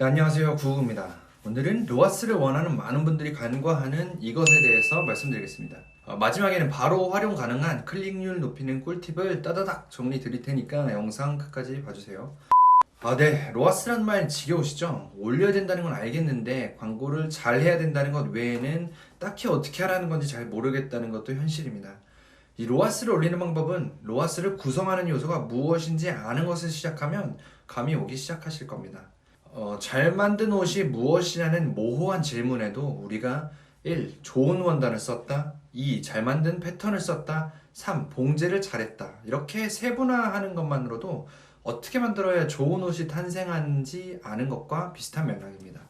네, 안녕하세요 구구입니다. 오늘은 로아스를 원하는 많은 분들이 간과하는 이것에 대해서 말씀드리겠습니다. 어, 마지막에는 바로 활용 가능한 클릭률 높이는 꿀팁을 따다닥 정리 드릴 테니까 영상 끝까지 봐주세요. 아, 네. 로아스란 말 지겨우시죠? 올려야 된다는 건 알겠는데 광고를 잘 해야 된다는 것 외에는 딱히 어떻게 하라는 건지 잘 모르겠다는 것도 현실입니다. 이 로아스를 올리는 방법은 로아스를 구성하는 요소가 무엇인지 아는 것을 시작하면 감이 오기 시작하실 겁니다. 어, 잘 만든 옷이 무엇이냐는 모호한 질문에도 우리가 1. 좋은 원단을 썼다. 2. 잘 만든 패턴을 썼다. 3. 봉제를 잘했다. 이렇게 세분화하는 것만으로도 어떻게 만들어야 좋은 옷이 탄생하는지 아는 것과 비슷한 맥락입니다.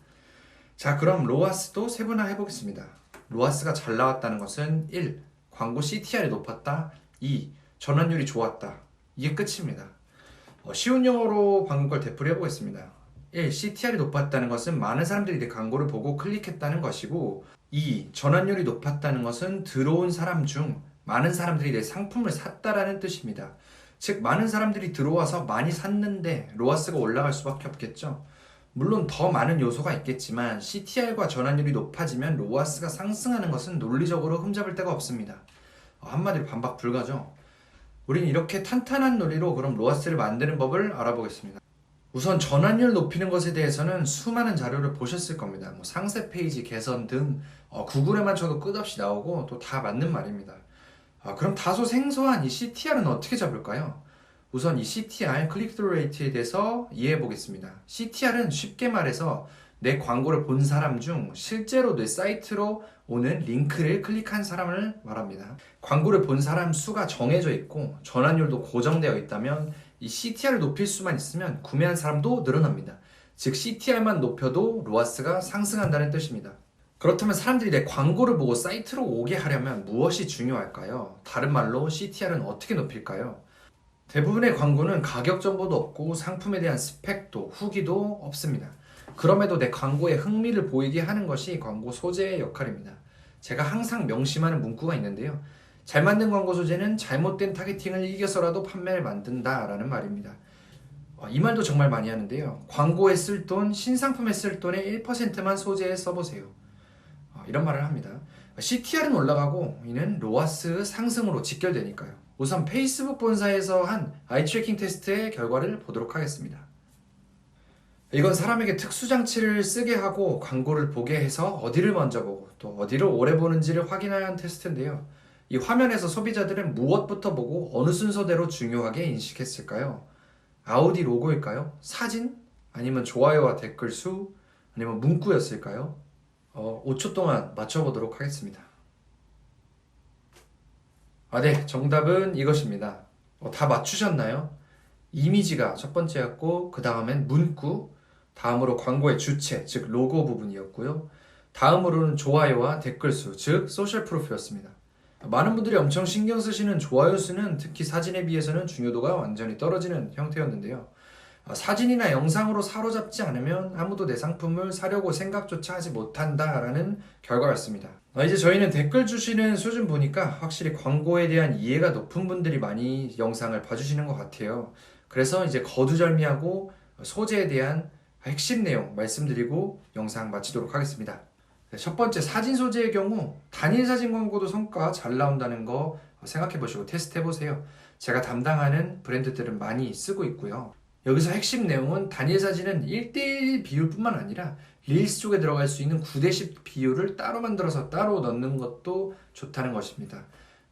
자, 그럼 로아스도 세분화해 보겠습니다. 로아스가 잘 나왔다는 것은 1. 광고 CTR이 높았다. 2. 전환율이 좋았다. 이게 끝입니다. 어, 쉬운 영어로 방금 걸 되풀이해 보겠습니다. 1. CTR이 높았다는 것은 많은 사람들이 내 광고를 보고 클릭했다는 것이고 2. 전환율이 높았다는 것은 들어온 사람 중 많은 사람들이 내 상품을 샀다라는 뜻입니다. 즉 많은 사람들이 들어와서 많이 샀는데 로아스가 올라갈 수밖에 없겠죠. 물론 더 많은 요소가 있겠지만 CTR과 전환율이 높아지면 로아스가 상승하는 것은 논리적으로 흠잡을 데가 없습니다. 어, 한마디로 반박 불가죠. 우린 이렇게 탄탄한 논리로 그럼 로아스를 만드는 법을 알아보겠습니다. 우선 전환율 높이는 것에 대해서는 수많은 자료를 보셨을 겁니다. 뭐 상세 페이지 개선 등 어, 구글에만 쳐도 끝없이 나오고 또 다 맞는 말입니다. 아, 그럼 다소 생소한 이 CTR은 어떻게 잡을까요? 우선 이 CTR 클릭스루 레이트에 대해서 이해해 보겠습니다. CTR은 쉽게 말해서 내 광고를 본 사람 중 실제로 내 사이트로 오는 링크를 클릭한 사람을 말합니다. 광고를 본 사람 수가 정해져 있고 전환율도 고정되어 있다면 이 CTR을 높일 수만 있으면 구매한 사람도 늘어납니다. 즉 CTR만 높여도 로아스가 상승한다는 뜻입니다. 그렇다면 사람들이 내 광고를 보고 사이트로 오게 하려면 무엇이 중요할까요? 다른 말로 CTR은 어떻게 높일까요? 대부분의 광고는 가격 정보도 없고 상품에 대한 스펙도 후기도 없습니다. 그럼에도 내 광고에 흥미를 보이게 하는 것이 광고 소재의 역할입니다. 제가 항상 명심하는 문구가 있는데요. 잘 만든 광고 소재는 잘못된 타겟팅을 이겨서라도 판매를 만든다라는 말입니다. 어, 이 말도 정말 많이 하는데요. 광고에 쓸 돈, 신상품에 쓸 돈의 1%만 소재에 써보세요. 어, 이런 말을 합니다. CTR은 올라가고 이는 로아스 상승으로 직결되니까요. 우선 페이스북 본사에서 한 아이 트래킹 테스트의 결과를 보도록 하겠습니다. 이건 사람에게 특수 장치를 쓰게 하고 광고를 보게 해서 어디를 먼저 보고 또 어디를 오래 보는지를 확인하는 테스트인데요. 이 화면에서 소비자들은 무엇부터 보고 어느 순서대로 중요하게 인식했을까요? 아우디 로고일까요? 사진? 아니면 좋아요와 댓글 수? 아니면 문구였을까요? 어, 5초 동안 맞춰보도록 하겠습니다. 아, 네. 정답은 이것입니다. 어, 다 맞추셨나요? 이미지가 첫 번째였고, 그 다음엔 문구, 다음으로 광고의 주체, 즉 로고 부분이었고요. 다음으로는 좋아요와 댓글 수, 즉 소셜 프로프였습니다. 많은 분들이 엄청 신경 쓰시는 좋아요 수는 특히 사진에 비해서는 중요도가 완전히 떨어지는 형태였는데요. 아, 사진이나 영상으로 사로잡지 않으면 아무도 내 상품을 사려고 생각조차 하지 못한다라는 결과였습니다. 아, 이제 저희는 댓글 주시는 수준 보니까 확실히 광고에 대한 이해가 높은 분들이 많이 영상을 봐주시는 것 같아요. 그래서 이제 거두절미하고 소재에 대한 핵심 내용 말씀드리고 영상 마치도록 하겠습니다. 네, 첫 번째 사진 소재의 경우 단일 사진 광고도 성과 잘 나온다는 거 생각해 보시고 테스트 해 보세요. 제가 담당하는 브랜드들은 많이 쓰고 있고요. 여기서 핵심 내용은 단일 사진은 1대1 비율뿐만 아니라 릴스 쪽에 들어갈 수 있는 9대10 비율을 따로 만들어서 따로 넣는 것도 좋다는 것입니다.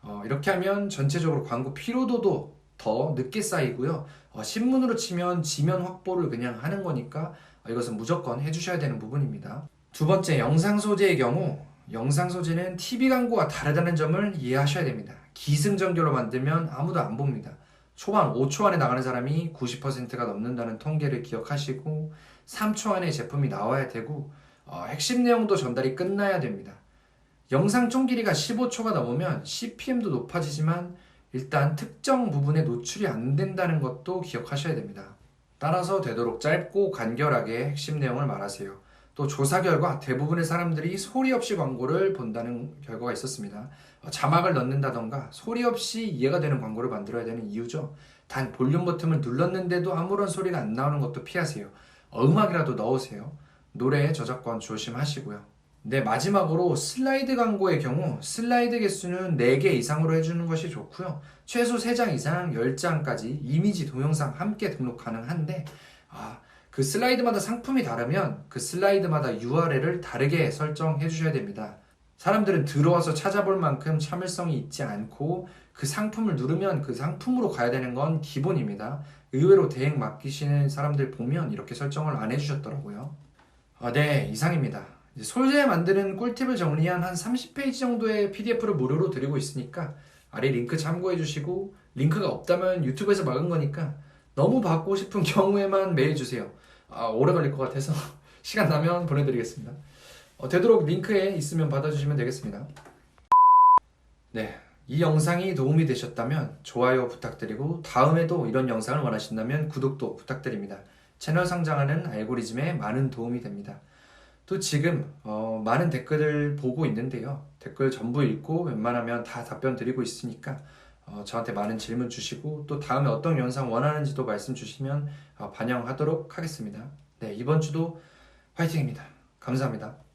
어, 이렇게 하면 전체적으로 광고 피로도도 더 늦게 쌓이고요. 어, 신문으로 치면 지면 확보를 그냥 하는 거니까 어, 이것은 무조건 해주셔야 되는 부분입니다. 두 번째, 영상 소재의 경우 영상 소재는 TV 광고와 다르다는 점을 이해하셔야 됩니다. 기승전결로 만들면 아무도 안 봅니다. 초반 5초 안에 나가는 사람이 90%가 넘는다는 통계를 기억하시고 3초 안에 제품이 나와야 되고 어, 핵심 내용도 전달이 끝나야 됩니다. 영상 총 길이가 15초가 넘으면 CPM도 높아지지만 일단 특정 부분에 노출이 안 된다는 것도 기억하셔야 됩니다. 따라서 되도록 짧고 간결하게 핵심 내용을 말하세요. 또 조사 결과 대부분의 사람들이 소리 없이 광고를 본다는 결과가 있었습니다. 어, 자막을 넣는다던가 소리 없이 이해가 되는 광고를 만들어야 되는 이유죠. 단 볼륨 버튼을 눌렀는데도 아무런 소리가 안 나오는 것도 피하세요. 어, 음악이라도 넣으세요. 노래 저작권 조심하시고요. 네, 마지막으로 슬라이드 광고의 경우 슬라이드 개수는 4개 이상으로 해주는 것이 좋고요. 최소 3장 이상 10장까지 이미지 동영상 함께 등록 가능한데 아, 그 슬라이드마다 상품이 다르면 그 슬라이드마다 URL을 다르게 설정해 주셔야 됩니다. 사람들은 들어와서 찾아볼 만큼 참을성이 있지 않고 그 상품을 누르면 그 상품으로 가야 되는 건 기본입니다. 의외로 대행 맡기시는 사람들 보면 이렇게 설정을 안 해주셨더라고요. 아, 네, 이상입니다. 솔저에 만드는 꿀팁을 정리한 한 30페이지 정도의 PDF를 무료로 드리고 있으니까 아래 링크 참고해 주시고 링크가 없다면 유튜브에서 막은 거니까 너무 받고 싶은 경우에만 메일 주세요. 아, 오래 걸릴 것 같아서 시간 나면 보내드리겠습니다. 어, 되도록 링크에 있으면 받아주시면 되겠습니다. 네, 이 영상이 도움이 되셨다면 좋아요 부탁드리고 다음에도 이런 영상을 원하신다면 구독도 부탁드립니다. 채널 성장하는 알고리즘에 많은 도움이 됩니다. 또 지금 어, 많은 댓글을 보고 있는데요. 댓글 전부 읽고 웬만하면 다 답변 드리고 있으니까 어, 저한테 많은 질문 주시고 또 다음에 어떤 영상 원하는지도 말씀 주시면 어, 반영하도록 하겠습니다. 네, 이번 주도 화이팅입니다. 감사합니다.